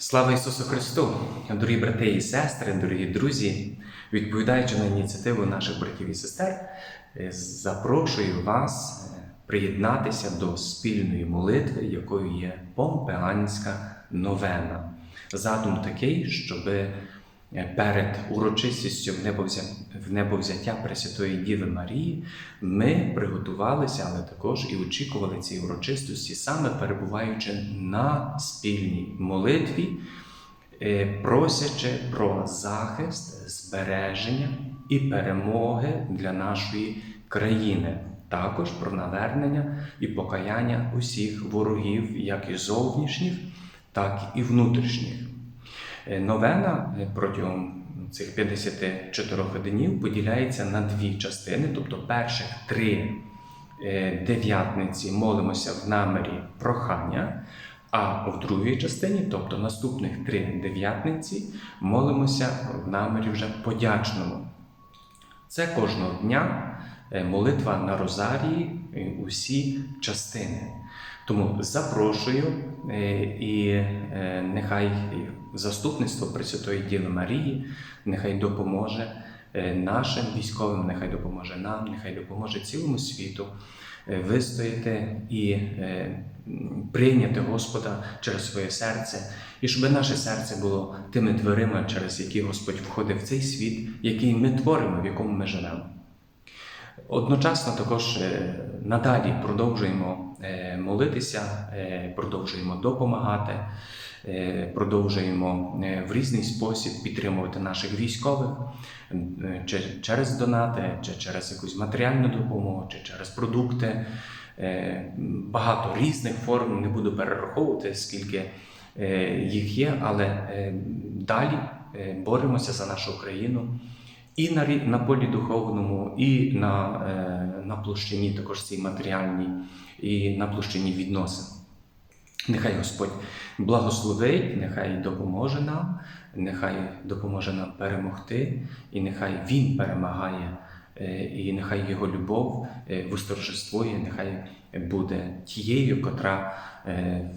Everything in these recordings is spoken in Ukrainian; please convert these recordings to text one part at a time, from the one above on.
Слава Ісусу Христу! Дорогі брати і сестри, дорогі друзі, відповідаючи на ініціативу наших братів і сестер, е, запрошую вас е, приєднатися до спільної молитви, якою є помпеанська новена. Задум такий, щоб перед урочистістю в небовзяття Пресвятої Діви Марії ми приготувалися, але також і очікували цієї урочистості, саме перебуваючи на спільній молитві, е, просячи про захист, збереження і перемоги для нашої країни. Також про навернення і покаяння усіх ворогів, як і зовнішніх, так і внутрішніх. Е, Новена е, протягом цих 54 днів поділяється на дві частини, тобто перших три е, дев'ятниці молимося в намірі прохання, а в другій частині, тобто наступних три дев'ятниці, молимося в намірі вже подячному. Це кожного дня е, молитва на розарії е, усі частини. Тому запрошую е, і нехай заступництво Пресвятої Діви Марії нехай допоможе нашим військовим, нехай допоможе нам, нехай допоможе цілому світу е, вистояти і е, прийняти Господа через своє серце, і щоб наше серце було тими дверима, через які Господь входить в цей світ, який ми творимо, в якому ми живемо. Одночасно також е, надалі продовжуємо е, молитися, е, продовжуємо допомагати, продовжуємо в різний спосіб підтримувати наших військових чи через донати, чи через якусь матеріальну допомогу, чи через продукти. Багато різних форм не буду перераховувати, скільки їх є, але далі боремося за нашу країну і на, на полі духовному, і на, е, на площині також цій матеріальній, і на площині відносин. Нехай Господь благословить, нехай допоможе нам, нехай допоможе нам перемогти, і нехай Він перемагає, і нехай Його любов е, восторжествує, нехай буде тією, котра е,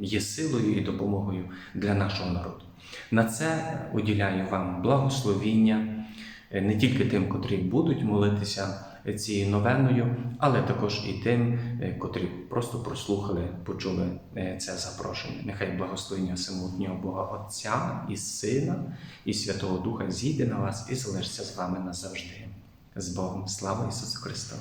є силою і допомогою для нашого народу. На це уділяю вам благословіння е, не тільки тим, котрі будуть молитися цією новеною, але також і тим, е, котрі просто прослухали, почули е, це запрошення. Нехай благословення самотнього Бога Отця і Сина, і Святого Духа зійде на вас і залишиться з вами назавжди. З Богом, слава Ісусу Христу!